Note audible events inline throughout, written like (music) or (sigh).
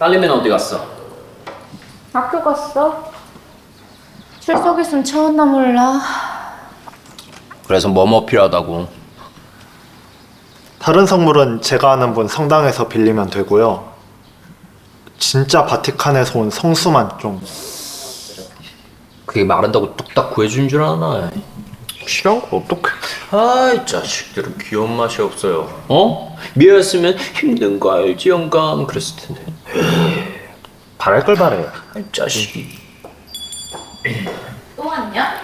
딸내미는 어디 갔어? 학교 갔어? 출석 있으면 채웠나 몰라. 그래서 뭐뭐 필요하다고 다른 성물은 제가 아는 분 성당에서 빌리면 되고요. 진짜 바티칸에서 온 성수만 좀 그게 마른다고 뚝딱 구해준 줄 아나 거 어떡해. 아이 자식들은 귀여운 맛이 없어요 어? 미였으면 힘든 거 알지 영감 그랬을 텐데 바랄 걸 바래요. 자식이 또 왔냐?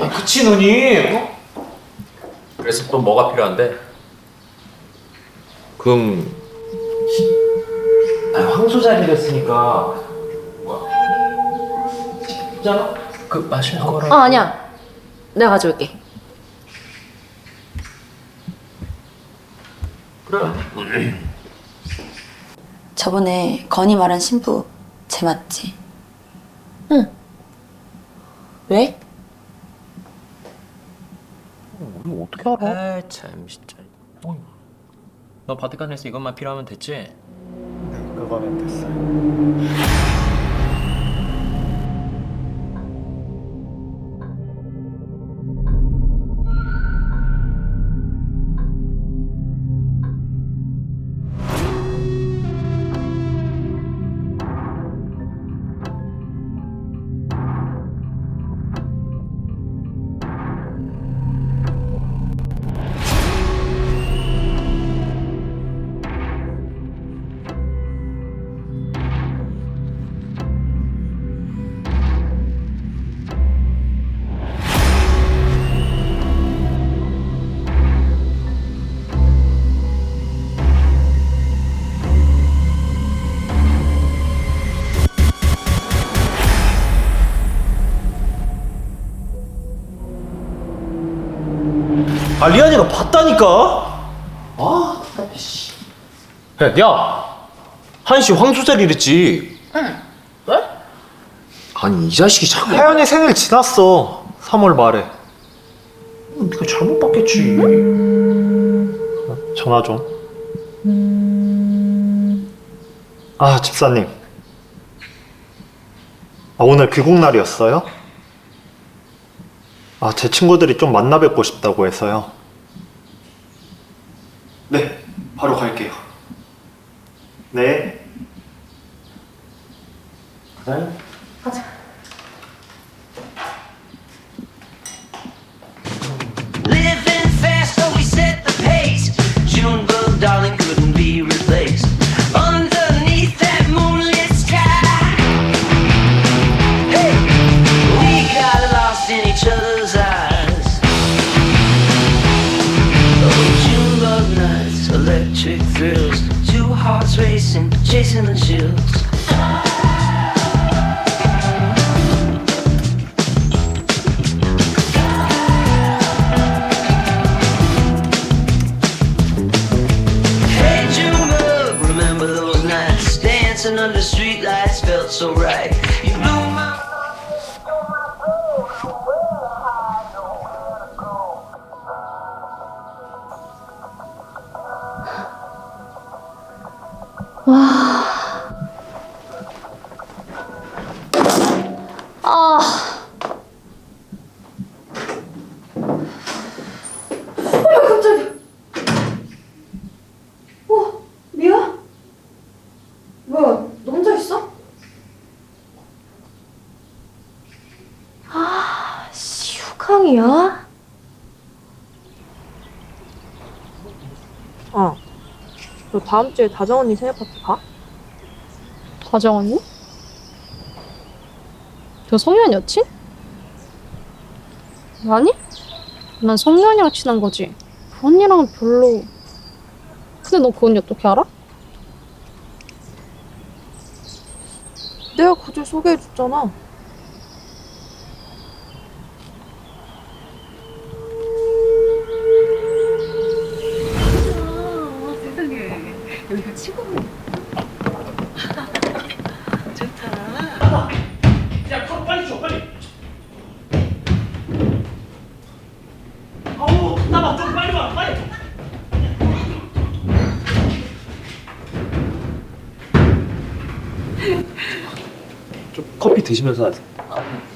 아 그치 누님 어? 그래서 또 뭐가 필요한데? 그럼 아, 황소 자리 됐으니까 있잖아 그 마시는 거랑 어 아니야. 내가 가져올게. 저번에 건이 말한 신부 쟤 맞지? 왜? 어떻게 알아? 아참 진짜 너 바티칸에서 이것만 필요하면 됐지? 네, 그거면 됐어요. 아 리안이가 봤다니까 아 씨. 야, 야 한시 황소 자리 이랬지 응. 왜? 아니 이 자식이 자꾸 혜연이 생일 지났어. 3월 말에. 네가 잘못 봤겠지 전화 좀. 아, 집사님. 아, 오늘 귀국 날이었어요? 아, 제 친구들이 좀 만나 뵙고 싶다고 해서요. 네, 바로 갈게요. 네. Living dancing under streetlights felt so right. 씨, 휴강이야? 어. 너 다음 주에 다정 언니 생일 파티 가? 다정 언니? 저 성현 여친? 아니? 난 성현이랑 친한 거지. 그 언니랑은 별로. 근데 너 그 언니 어떻게 알아? 내가 그줄 소개해줬잖아. 좀 커피 드시면서 하세요.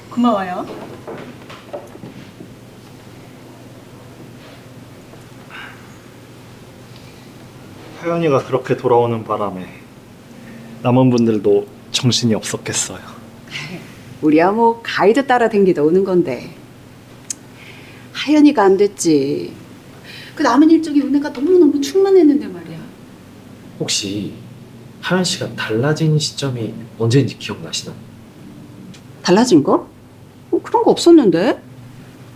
고마워요. 하연이가 그렇게 돌아오는 바람에 남은 분들도 정신이 없었겠어요. 우리야 뭐 가이드 따라 댕기다 오는 건데 하연이가 안 됐지. 그 남은 일정이 은혜가 너무너무 충만했는데 말이야. 혹시 하연 씨가 달라진 시점이 언제인지 기억나시나? 달라진 거? 어, 그런 거 없었는데?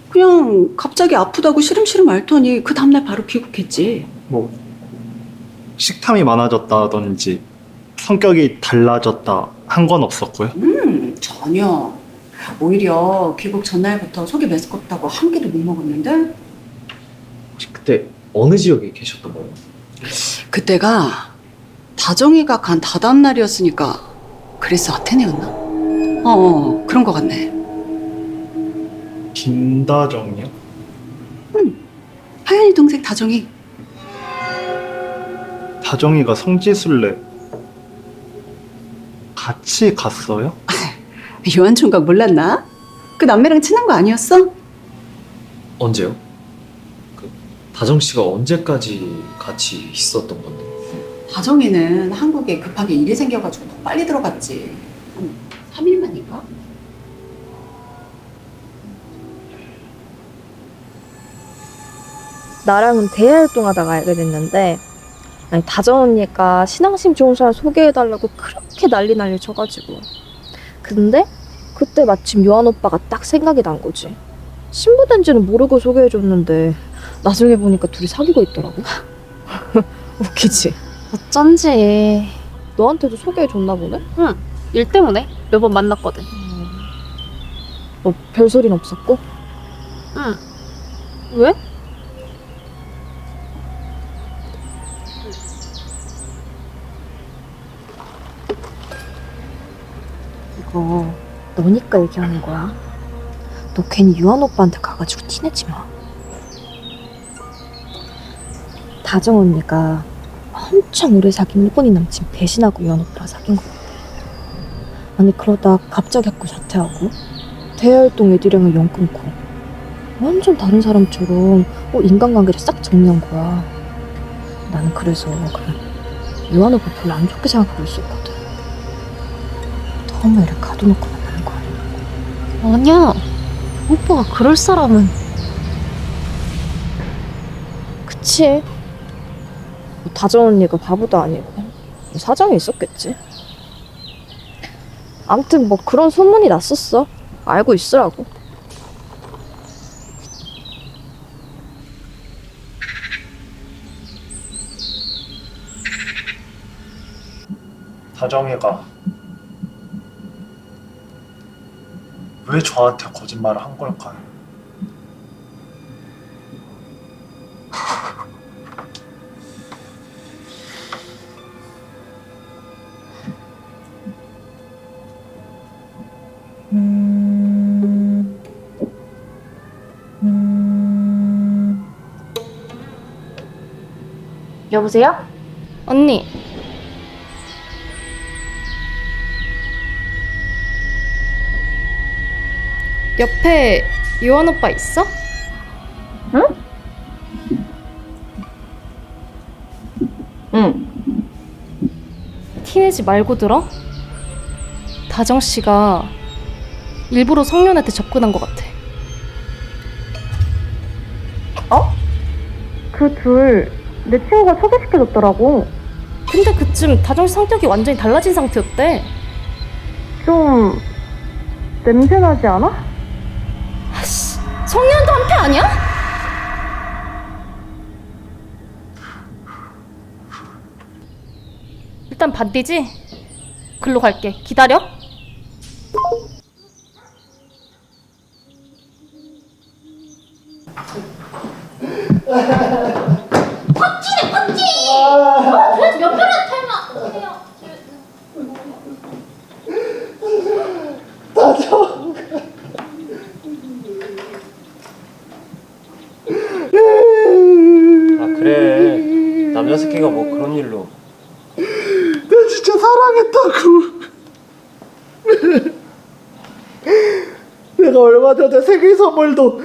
그냥 갑자기 아프다고 시름시름 앓더니 그 다음날 바로 귀국했지. 뭐 식탐이 많아졌다든지 성격이 달라졌다 한 건 없었고요. 음, 전혀. 오히려 귀국 전날부터 속이 메스껍다고 한 끼도 못 먹었는데? 그때 어느 지역에 계셨던 거예요? 그때가 다정이가 간 다다음 날이었으니까 그래서 아테네였나? 어, 어 그런 거 같네. 김다정이요? 하연이 동생 다정이 다정이가 성지순례 같이 갔어요? 요한 총각 몰랐나? 그 남매랑 친한 거 아니었어? 언제요? 그 다정 씨가 언제까지 같이 있었던 건데? 다정이는 한국에 급하게 일이 생겨가지고 더 빨리 들어갔지. 한 3일 만인가? 나랑은 대외 활동하다가 알게 됐는데 아니 다정 언니가 신앙심 좋은 사람 소개해달라고 그렇게 난리 난리 쳐가지고 근데 그때 마침 요한 오빠가 딱 생각이 난 거지 신부된지는 모르고 소개해줬는데 나중에 보니까 둘이 사귀고 있더라고 (laughs) 웃기지? 어쩐지. 너한테도 소개해줬나 보네? 일 때문에 몇 번 만났거든. 뭐 별소린 없었고? 응. 왜? 이거 너니까 얘기하는 거야 너 괜히 유한 오빠한테 가가지고 티내지 마 다정 언니가 엄청 오래 사귄 일본인 남친 배신하고 유한 오빠랑 사귄 거 같아 아니 그러다 갑자기 학교 자퇴하고 대활동 애들이랑은 연 끊고 완전 다른 사람처럼 어, 인간관계를 싹 정리한 거야. 나는 그래서 그 유한 오빠 별로 안 좋게 생각하고 있었거든. 너무 이렇게 가둬놓고 만나는 거 아니야? 아니야. 오빠가 그럴 사람은. 그치 뭐 다정 언니가 바보도 아니고 뭐 사정이 있었겠지. 아무튼 뭐 그런 소문이 났었어. 알고 있으라고. 다정이가. 왜 저한테 거짓말을 한 걸까요? 여보세요? 언니. 옆에 요한 오빠 있어? 응 티내지 말고 들어. 다정 씨가 일부러 성년한테 접근한 것 같아. 그 둘 내 친구가 소개시켜줬더라고 근데 그쯤 다정 씨 성격이 완전히 달라진 상태였대. 좀 냄새나지 않아? 아씨, 성년도 한패 아니야? 일단 반디지? 글로 갈게. 기다려. 아 그래 남자 새끼가 뭐 그런 일로 나 진짜 사랑했다고 (laughs) 내가 얼마 전에 생일 선물도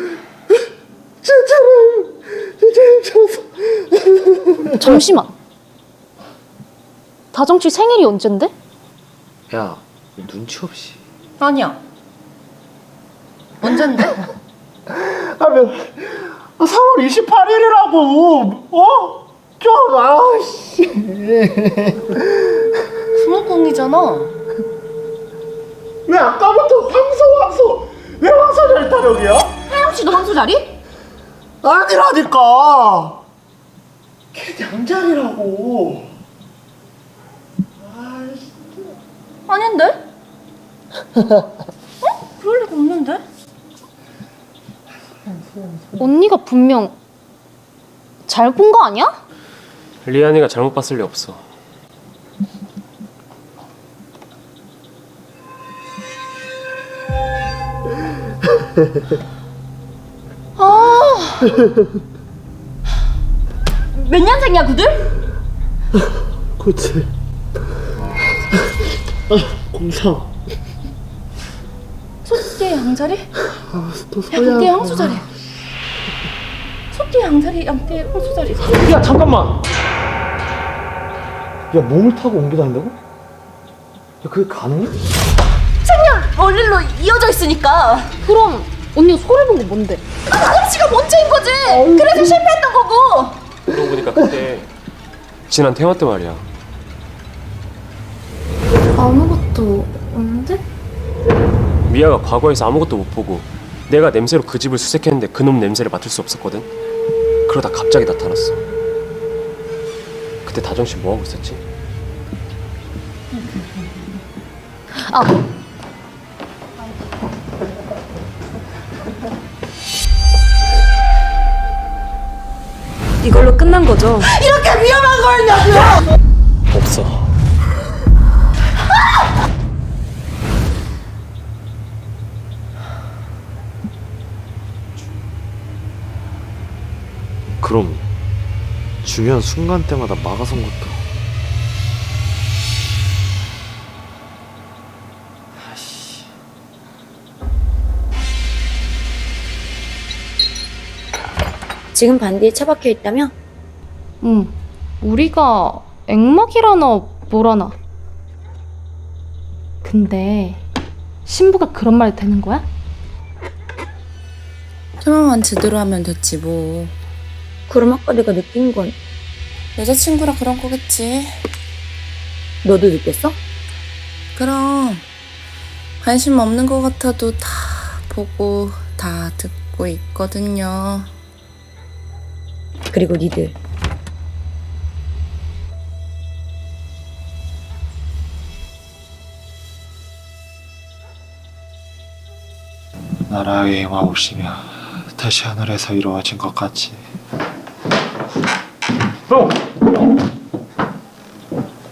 진짜로 진짜 (laughs) 잠시만. 다정 씨 생일이 언젠데? 야 눈치 없이 아니야. 언젠데? 하면 3월 28일이라고 어? 좀 아씨 구멍공이잖아. 왜 아까부터 황소 황소 왜 황소 절타력이야? 혜영 씨도 황소 자리? 아니라니까 걔 양자리라고 아닌데? 어? 그럴 리가 없는데? 언니가 분명 잘 본 거 아니야? 리안이가 잘못 봤을 리 없어. 몇 년생이야, 그들? 그치 공상 소띠의 양자리? 또 양띠의 황소 자리. 소띠의 양자리, 양띠의 황소 자리. 야 잠깐만 야 몸을 타고 옮겨다닌다고? 야 그게 가능해? 멀리로 이어져 있으니까. 그럼 언니가 소리 본게 뭔데? 아저씨가 먼저인 거지. 그래서 실패했던 거고. 그러고 보니까 그때 지난 테마 때 말이야. 아무것도 없는데? 미아가 과거에서 아무것도 못 보고 내가 냄새로 그 집을 수색했는데 그놈 냄새를 맡을 수 없었거든. 그러다 갑자기 나타났어. 그때 다정 씨 뭐 하고 있었지? 아, 이걸로 끝난 거죠? 없어. 그럼 중요한 순간 때마다 막아선 것도 지금 반디에 처박혀 있다며? 응. 우리가 액막이라나 뭐라나. 근데 신부가 그런 말 되는 거야? 설명만 제대로 하면 됐지 뭐. 그럼 아까 내가 느낀 건 여자친구라 그런 거겠지. 너도 느꼈어? 그럼 관심 없는 것 같아도 다 보고 다 듣고 있거든요. 그리고 니들 나라의 영화 오시며 다시 하늘에서 이루어진 것 같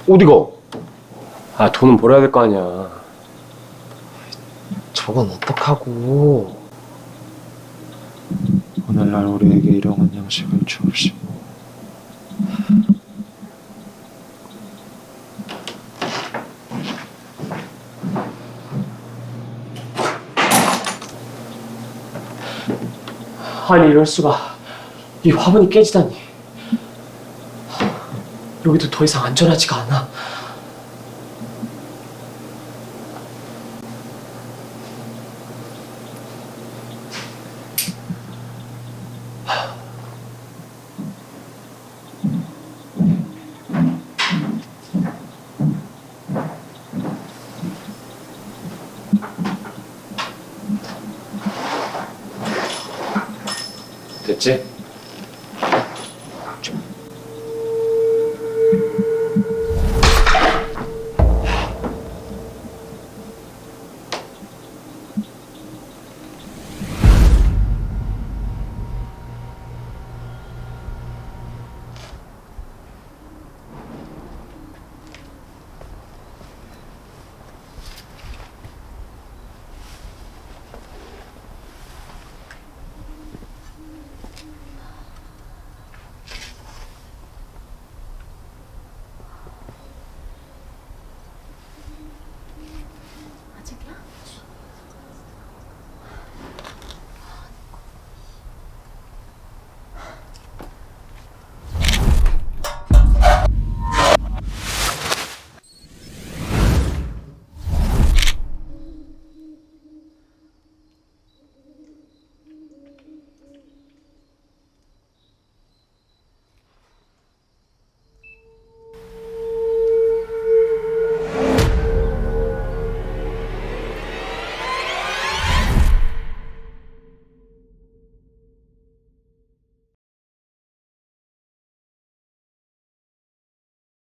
이 어디 가? 아 돈은 벌어야 될 거 아니야. 저건 어떡하고 오늘날 우리에게 일용한 양식을 주옵시고 아니 이럴 수가. 이 화분이 깨지다니. 여기도 더 이상 안전하지가 않아. 됐지?